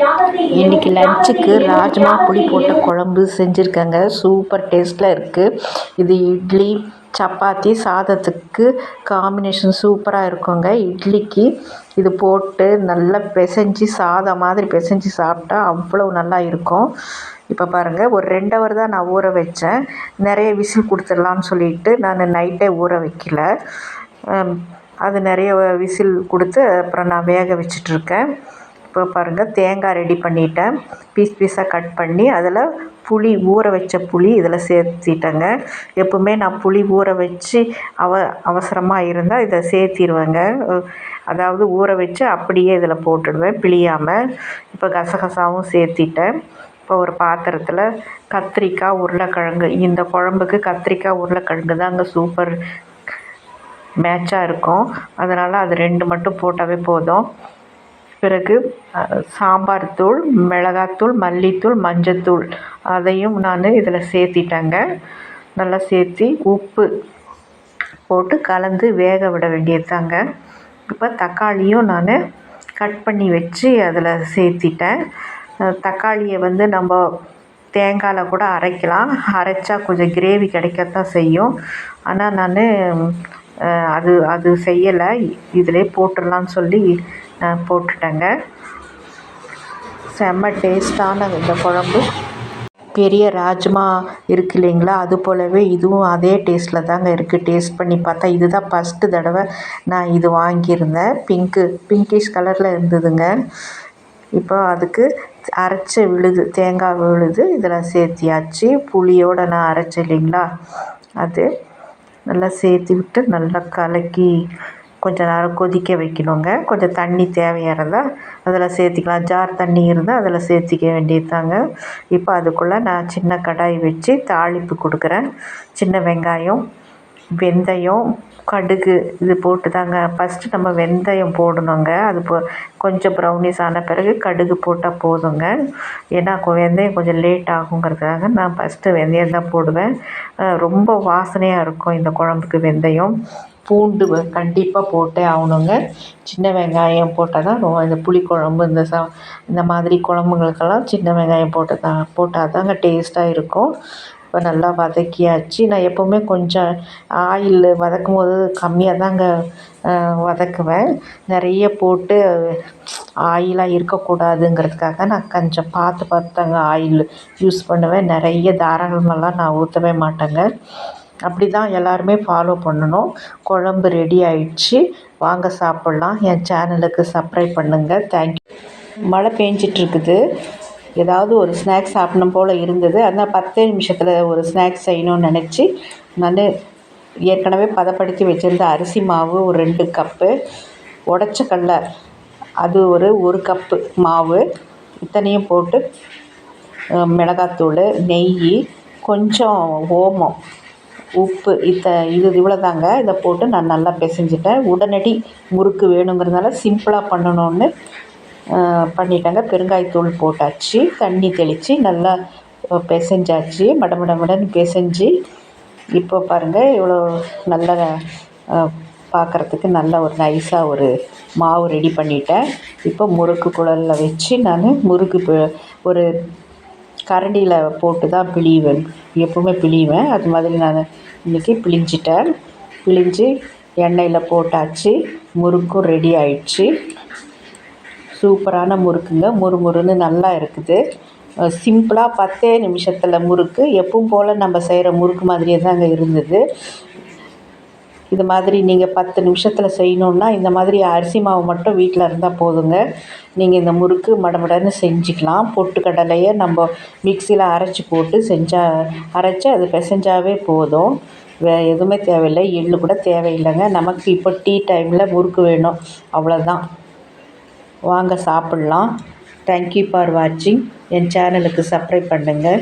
இன்னைக்கு லஞ்சுக்கு ராஜ்மா புளி போட்ட குழம்பு செஞ்சுருக்கேங்க. சூப்பர் டேஸ்ட்டில் இருக்குது இது இட்லி சப்பாத்தி சாதத்துக்கு காம்பினேஷன் சூப்பராக இருக்குங்க. இட்லிக்கு இது போட்டு நல்லா பிசைஞ்சு சாதம் மாதிரி பிசைஞ்சு சாப்பிட்டா அவ்வளோ நல்லா இருக்கும். இப்போ பாருங்கள் ஒரு ரெண்டு ஹவர் தான் நான் ஊற வச்சேன். நிறைய விசில் கொடுத்துடலாம்னு சொல்லிட்டு நான் நைட்டே ஊற வைக்கல. அது நிறைய விசில் கொடுத்து அப்புறம் நான் வேக வச்சிட்ருக்கேன் இப்போ பாருங்கள் தேங்காய் ரெடி பண்ணிட்டேன். பீஸ் பீஸாக கட் பண்ணி அதில் புளி ஊற வச்ச புளி இதில் சேர்த்திட்டேங்க. எப்பவுமே நான் புளி ஊற வச்சு அவ அவசரமாக இருந்தால் இதை சேர்த்திருவேங்க. அதாவது ஊற வச்சு அப்படியே இதில் போட்டுடுவேன் பிழியாமல் இப்போ கசகசாவும் சேர்த்திட்டேன். இப்போ ஒரு பாத்திரத்தில் கத்திரிக்காய் உருளைக்கிழங்கு இந்த குழம்புக்கு கத்திரிக்காய் உருளைக்கிழங்கு தாங்க சூப்பர் மேட்சாக இருக்கும். அதனால் அது ரெண்டு மட்டும் போட்டாவே போதும். பிறகு சாம்பார் தூள் மிளகாத்தூள் மல்லித்தூள் மஞ்சத்தூள் அதையும் நான் இதில் சேர்த்திட்டேங்க. நல்லா சேர்த்தி உப்பு போட்டு கலந்து வேக விட வேண்டியது தாங்க இப்போ தக்காளியும் நான் கட் பண்ணி வச்சு அதில் சேர்த்திட்டேன். தக்காளியை வந்து நம்ம தேங்காயில் கூட அரைக்கலாம். அரைச்சா கொஞ்சம் கிரேவி கிடைக்கத்தான் செய்யும். ஆனால் நான் அது அது செய்யலை. இதிலே போட்டுடலான்னு சொல்லி போட்டுட்டேங்க. செம்ம டேஸ்டான இந்த குழம்பு. பெரிய ராஜ்மா இருக்கு இல்லைங்களா? அது போலவே இதுவும் அதே டேஸ்ட்டில் தாங்க இருக்குது டேஸ்ட் பண்ணி பார்த்தா இதுதான் ஃபஸ்ட்டு தடவை நான் இது வாங்கியிருந்தேன். பிங்க்கு பிங்கிஷ் கலரில் இருந்ததுங்க. இப்போ அதுக்கு அரைச்ச விழுது தேங்காய் விழுது இதில் சேர்த்தியாச்சு. புளியோடு நான் அரைச்சேன் இல்லைங்களா? அது நல்லா சேர்த்து விட்டு நல்லா கலக்கி கொஞ்சம் நேரம் கொதிக்க வைக்கணுங்க. கொஞ்சம் தண்ணி தேவையாக இருந்தால் அதில் சேர்த்திக்கலாம். ஜார் தண்ணி இருந்தால் அதில் சேர்த்திக்க வேண்டியது தாங்க இப்போ அதுக்குள்ளே நான் சின்ன கடாய் வச்சு தாளிப்பு கொடுக்குறேன். சின்ன வெங்காயம் வெந்தயம் கடுகு இது போட்டு தாங்க ஃபஸ்ட்டு நம்ம வெந்தயம் போடணுங்க. அது போ கொஞ்சம் ப்ரௌனிஸ் ஆன பிறகு கடுகு போட்டால் போதுங்க. ஏன்னா வெந்தயம் கொஞ்சம் லேட் ஆகுங்கிறதுக்காக நான் ஃபஸ்ட்டு வெந்தயம் தான் போடுவேன். ரொம்ப வாசனையாக இருக்கும் இந்த குழம்புக்கு வெந்தயம். பூண்டு கண்டிப்பாக போட்டே ஆகணுங்க. சின்ன வெங்காயம் போட்டால் தான் ரொ- இந்த புளிக்குழம்பு இந்த ச இந்த மாதிரி குழம்புங்களுக்கெல்லாம் சின்ன வெங்காயம் போட்டு தான் போட்டால் தாங்க டேஸ்ட்டாக இருக்கும். இப்போ நல்லா வதக்கியாச்சு. நான் எப்போவுமே கொஞ்சம் ஆயில் வதக்கும் போது கம்மியாக தாங்க வதக்குவேன். நிறைய போட்டு ஆயிலாக இருக்கக்கூடாதுங்கிறதுக்காக நான் கொஞ்சம் பார்த்து பார்த்து தாங்க ஆயில் யூஸ் பண்ணுவேன். நிறைய தாராளமெல்லாம் நான் ஊற்றவே மாட்டேங்க. அப்படி தான் எல்லாருமே ஃபாலோ பண்ணணும். குழம்பு ரெடி ஆயிடுச்சு. வாங்க சாப்பிட்லாம். என் சேனலுக்கு சப்ஸ்கிரைப் பண்ணுங்கள் தேங்க்யூ மழை பேஞ்சிட்டுருக்குது. ஏதாவது ஒரு ஸ்நாக்ஸ் சாப்பிடணும் போல் இருந்தது. அதனால் பத்தே நிமிஷத்தில் ஒரு ஸ்நாக்ஸ் செய்யணும்னு நினச்சி நான் ஏற்கனவே பதப்படுத்தி வச்சுருந்த அரிசி மாவு ஒரு ரெண்டு கப்பு உடச்ச கடல அது ஒரு ஒரு கப்பு மாவு இத்தனையும் போட்டு மிளகாத்தூள் நெய் கொஞ்சம் ஓமம். உப்பு இத்த இது இவ்வளோ தாங்க இதை போட்டு நான் நல்லா பிசைஞ்சிட்டேன். உடனடி முறுக்கு வேணுங்கிறதுனால சிம்பிளாக பண்ணணும்னு பண்ணிட்டேங்க. பெருங்காயத்தூள் போட்டாச்சு. தண்ணி தெளித்து நல்லா பிசைஞ்சாச்சு. மடமடமடன்னு பிசைஞ்சு இப்போ பாருங்கள் இவ்வளோ நல்ல பார்க்குறதுக்கு நல்ல ஒரு நைஸாக ஒரு மாவு ரெடி பண்ணிட்டேன். இப்போ முறுக்கு குழலில் வச்சு நான் முறுக்கு ஒரு கரண்டியில் போட்டு தான் பிழிவேன். எப்பவுமே பிழிவேன். அது மாதிரி நான் இன்றைக்கி பிழிஞ்சிட்டேன். பிழிஞ்சு எண்ணெயில் போட்டாச்சு. முறுக்கும் ரெடி ஆயிடுச்சு. சூப்பரான முறுக்குங்க. முறுமுறுன்னு நல்லா இருக்குது. சிம்பிளாக பத்தே நிமிஷத்தில் முறுக்கு. எப்பவும் போல் நம்ம செய்கிற முறுக்கு மாதிரியே தாங்க இருந்தது. இது மாதிரி நீங்கள் பத்து நிமிஷத்தில் செய்யணுன்னா இந்த மாதிரி அரிசி மாவு மட்டும் வீட்டில் இருந்தால் போதுங்க. நீங்கள் இந்த முறுக்கு மடமடன்னு செஞ்சுக்கலாம். பொட்டுக்கடலையை நம்ம மிக்சியில் அரைச்சி போட்டு செஞ்சால் அரைச்சி அது பிசைஞ்சாவே போதும். வே எதுவுமே தேவையில்லை. எள்ளு கூட தேவையில்லைங்க. நமக்கு இப்போ டீ டைமில் முறுக்கு வேணும். அவ்வளோதான் வாங்க சாப்பிட்லாம். தேங்க்யூ ஃபார் வாட்சிங் என் சேனலுக்கு சப்ஸ்கிரைப் பண்ணுங்கள்